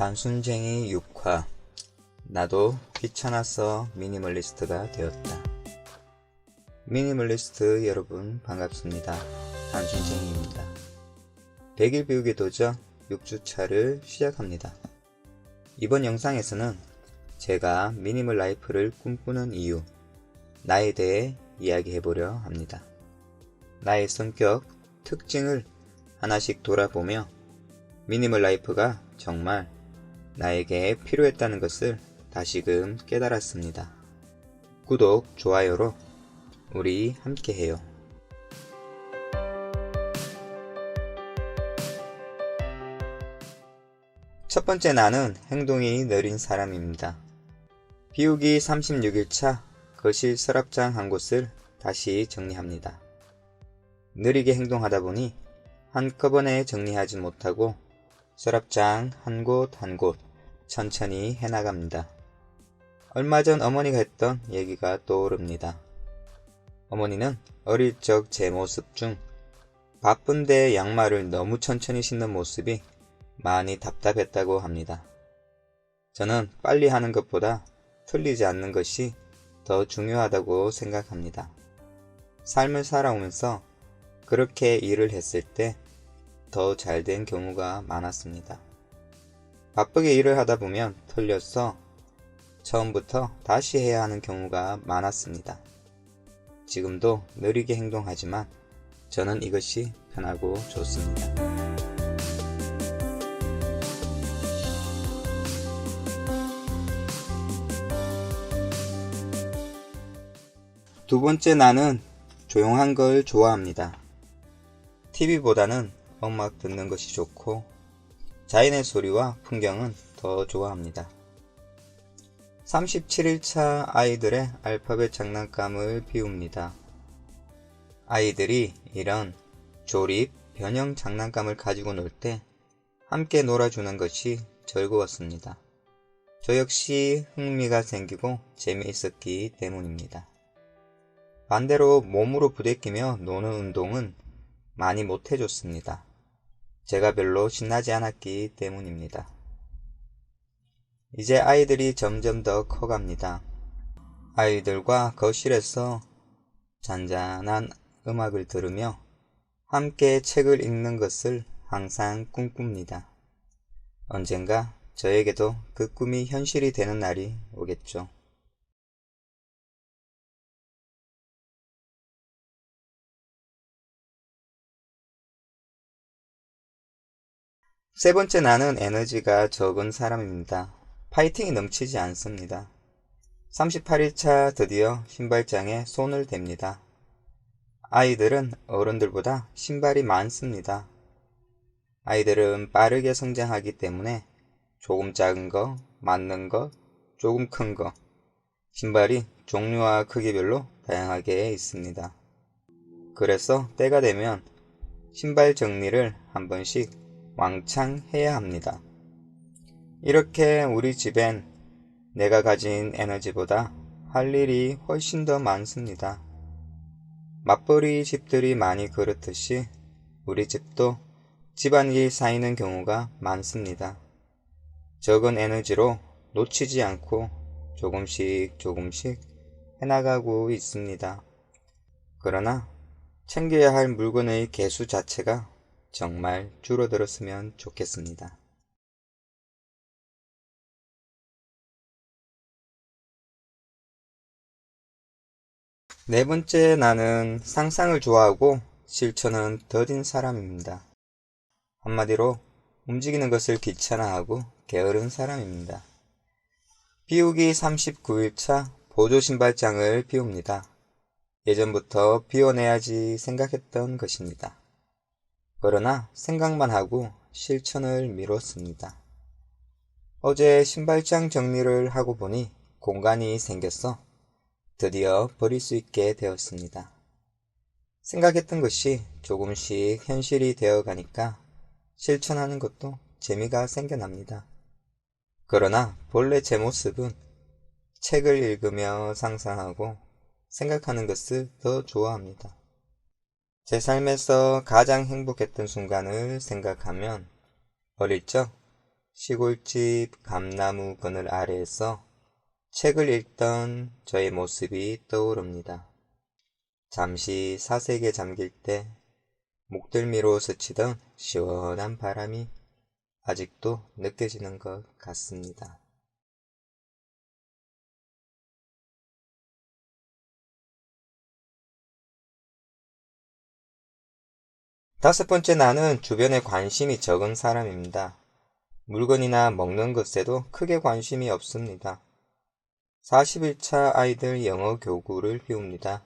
단순쟁이 6화 나도 귀찮아서 미니멀리스트가 되었다. 미니멀리스트 여러분 반갑습니다. 단순쟁이입니다. 100일 비우기 도전 6주차를 시작합니다. 이번 영상에서는 제가 미니멀 라이프를 꿈꾸는 이유, 나에 대해 이야기해보려 합니다. 나의 성격, 특징을 하나씩 돌아보며 미니멀 라이프가 정말 나에게 필요했다는 것을 다시금 깨달았습니다. 구독, 좋아요로 우리 함께해요. 첫 번째 나는 행동이 느린 사람입니다. 비우기 36일차 거실 서랍장 한 곳을 다시 정리합니다. 느리게 행동하다 보니 한꺼번에 정리하지 못하고 서랍장 한 곳 한 곳 천천히 해나갑니다. 얼마 전 어머니가 했던 얘기가 떠오릅니다. 어머니는 어릴 적 제 모습 중 바쁜데 양말을 너무 천천히 신는 모습이 많이 답답했다고 합니다. 저는 빨리 하는 것보다 틀리지 않는 것이 더 중요하다고 생각합니다. 삶을 살아오면서 그렇게 일을 했을 때 더 잘 된 경우가 많았습니다. 바쁘게 일을 하다 보면 틀려서 처음부터 다시 해야 하는 경우가 많았습니다. 지금도 느리게 행동하지만 저는 이것이 편하고 좋습니다. 두 번째 나는 조용한 걸 좋아합니다. TV보다는 음악 듣는 것이 좋고 자연의 소리와 풍경은 더 좋아합니다. 37일차 아이들의 알파벳 장난감을 비웁니다. 아이들이 이런 조립, 변형 장난감을 가지고 놀 때 함께 놀아주는 것이 즐거웠습니다. 저 역시 흥미가 생기고 재미있었기 때문입니다. 반대로 몸으로 부대끼며 노는 운동은 많이 못해줬습니다. 제가 별로 신나지 않았기 때문입니다. 이제 아이들이 점점 더 커갑니다. 아이들과 거실에서 잔잔한 음악을 들으며 함께 책을 읽는 것을 항상 꿈꿉니다. 언젠가 저에게도 그 꿈이 현실이 되는 날이 오겠죠. 세 번째 나는 에너지가 적은 사람입니다. 파이팅이 넘치지 않습니다. 38일차 드디어 신발장에 손을 댑니다. 아이들은 어른들보다 신발이 많습니다. 아이들은 빠르게 성장하기 때문에 조금 작은 거, 맞는 거, 조금 큰 거, 신발이 종류와 크기별로 다양하게 있습니다. 그래서 때가 되면 신발 정리를 한 번씩 왕창 해야 합니다. 이렇게 우리 집엔 내가 가진 에너지보다 할 일이 훨씬 더 많습니다. 맞벌이 집들이 많이 그렇듯이 우리 집도 집안일 쌓이는 경우가 많습니다. 적은 에너지로 놓치지 않고 조금씩 조금씩 해나가고 있습니다. 그러나 챙겨야 할 물건의 개수 자체가 정말 줄어들었으면 좋겠습니다. 네 번째 나는 상상을 좋아하고 실천은 더딘 사람입니다. 한마디로 움직이는 것을 귀찮아하고 게으른 사람입니다. 비우기 39일차 보조 신발장을 비웁니다. 예전부터 비워내야지 생각했던 것입니다. 그러나 생각만 하고 실천을 미뤘습니다. 어제 신발장 정리를 하고 보니 공간이 생겼어 드디어 버릴 수 있게 되었습니다. 생각했던 것이 조금씩 현실이 되어 가니까 실천하는 것도 재미가 생겨납니다. 그러나 본래 제 모습은 책을 읽으며 상상하고 생각하는 것을 더 좋아합니다. 제 삶에서 가장 행복했던 순간을 생각하면 어릴 적 시골집 감나무 그늘 아래에서 책을 읽던 저의 모습이 떠오릅니다. 잠시 사색에 잠길 때 목들미로 스치던 시원한 바람이 아직도 느껴지는 것 같습니다. 다섯 번째 나는 주변에 관심이 적은 사람입니다. 물건이나 먹는 것에도 크게 관심이 없습니다. 41차 아이들 영어 교구를 비웁니다.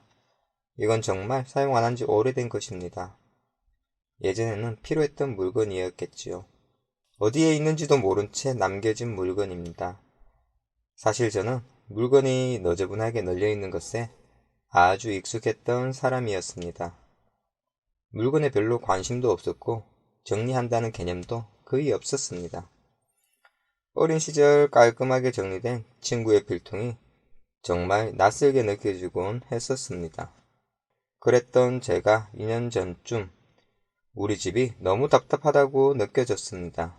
이건 정말 사용 안 한 지 오래된 것입니다. 예전에는 필요했던 물건이었겠지요. 어디에 있는지도 모른 채 남겨진 물건입니다. 사실 저는 물건이 너저분하게 널려 있는 것에 아주 익숙했던 사람이었습니다. 물건에 별로 관심도 없었고 정리한다는 개념도 거의 없었습니다. 어린 시절 깔끔하게 정리된 친구의 필통이 정말 낯설게 느껴지곤 했었습니다. 그랬던 제가 2년 전쯤 우리 집이 너무 답답하다고 느껴졌습니다.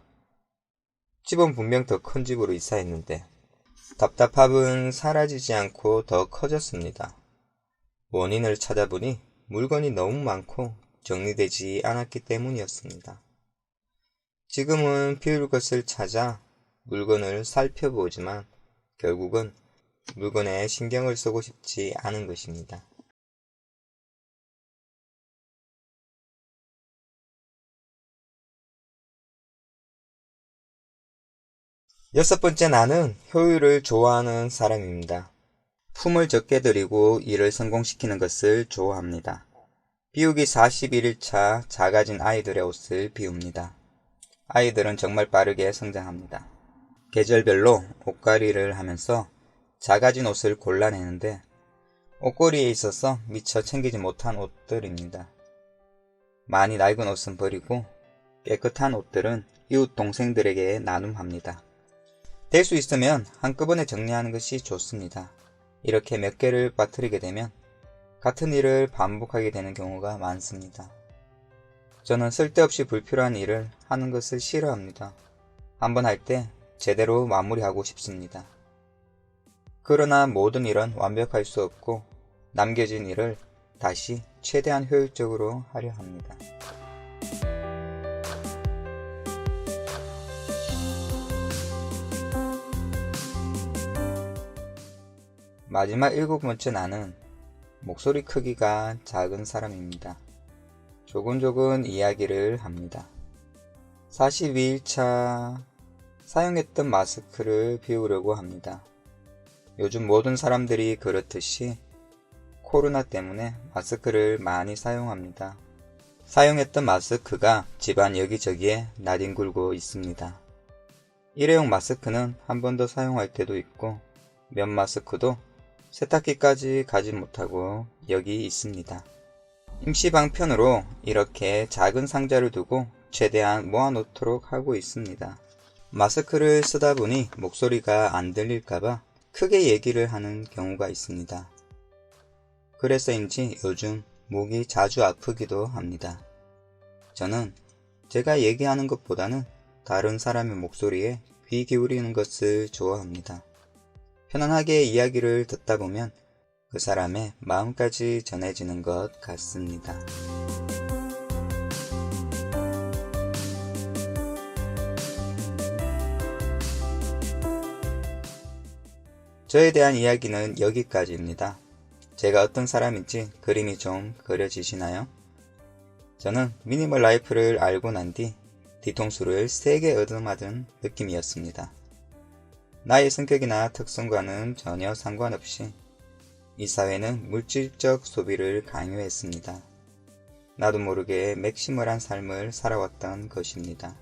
집은 분명 더 큰 집으로 이사했는데 답답함은 사라지지 않고 더 커졌습니다. 원인을 찾아보니 물건이 너무 많고 정리되지 않았기 때문이었습니다. 지금은 비울 것을 찾아 물건을 살펴보지만 결국은 물건에 신경을 쓰고 싶지 않은 것입니다. 여섯 번째 나는 효율을 좋아하는 사람입니다. 품을 적게 들이고 일을 성공시키는 것을 좋아합니다. 비우기 41일차 작아진 아이들의 옷을 비웁니다. 아이들은 정말 빠르게 성장합니다. 계절별로 옷가리를 하면서 작아진 옷을 골라내는데 옷걸이에 있어서 미처 챙기지 못한 옷들입니다. 많이 낡은 옷은 버리고 깨끗한 옷들은 이웃 동생들에게 나눔합니다. 될 수 있으면 한꺼번에 정리하는 것이 좋습니다. 이렇게 몇 개를 빠뜨리게 되면 같은 일을 반복하게 되는 경우가 많습니다. 저는 쓸데없이 불필요한 일을 하는 것을 싫어합니다. 한번 할 때 제대로 마무리하고 싶습니다. 그러나 모든 일은 완벽할 수 없고 남겨진 일을 다시 최대한 효율적으로 하려 합니다. 마지막 일곱 번째 나는 목소리 크기가 작은 사람입니다. 조근조근 이야기를 합니다. 42일차 사용했던 마스크를 비우려고 합니다. 요즘 모든 사람들이 그렇듯이 코로나 때문에 마스크를 많이 사용합니다. 사용했던 마스크가 집안 여기저기에 나뒹굴고 있습니다. 일회용 마스크는 한 번 더 사용할 때도 있고 면 마스크도 세탁기까지 가지 못하고 여기 있습니다. 임시 방편으로 이렇게 작은 상자를 두고 최대한 모아놓도록 하고 있습니다. 마스크를 쓰다 보니 목소리가 안 들릴까봐 크게 얘기를 하는 경우가 있습니다. 그래서인지 요즘 목이 자주 아프기도 합니다. 저는 제가 얘기하는 것보다는 다른 사람의 목소리에 귀 기울이는 것을 좋아합니다. 편안하게 이야기를 듣다 보면 그 사람의 마음까지 전해지는 것 같습니다. 저에 대한 이야기는 여기까지입니다. 제가 어떤 사람인지 그림이 좀 그려지시나요? 저는 미니멀 라이프를 알고 난 뒤 뒤통수를 세게 얻어맞은 느낌이었습니다. 나의 성격이나 특성과는 전혀 상관없이 이 사회는 물질적 소비를 강요했습니다. 나도 모르게 맥시멀한 삶을 살아왔던 것입니다.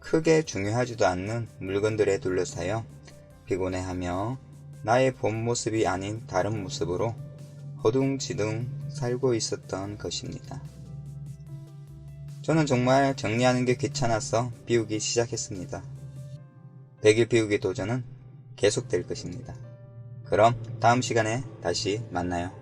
크게 중요하지도 않는 물건들에 둘러싸여 피곤해하며 나의 본 모습이 아닌 다른 모습으로 허둥지둥 살고 있었던 것입니다. 저는 정말 정리하는 게 귀찮아서 비우기 시작했습니다. 100일 비우기 도전은 계속될 것입니다. 그럼 다음 시간에 다시 만나요.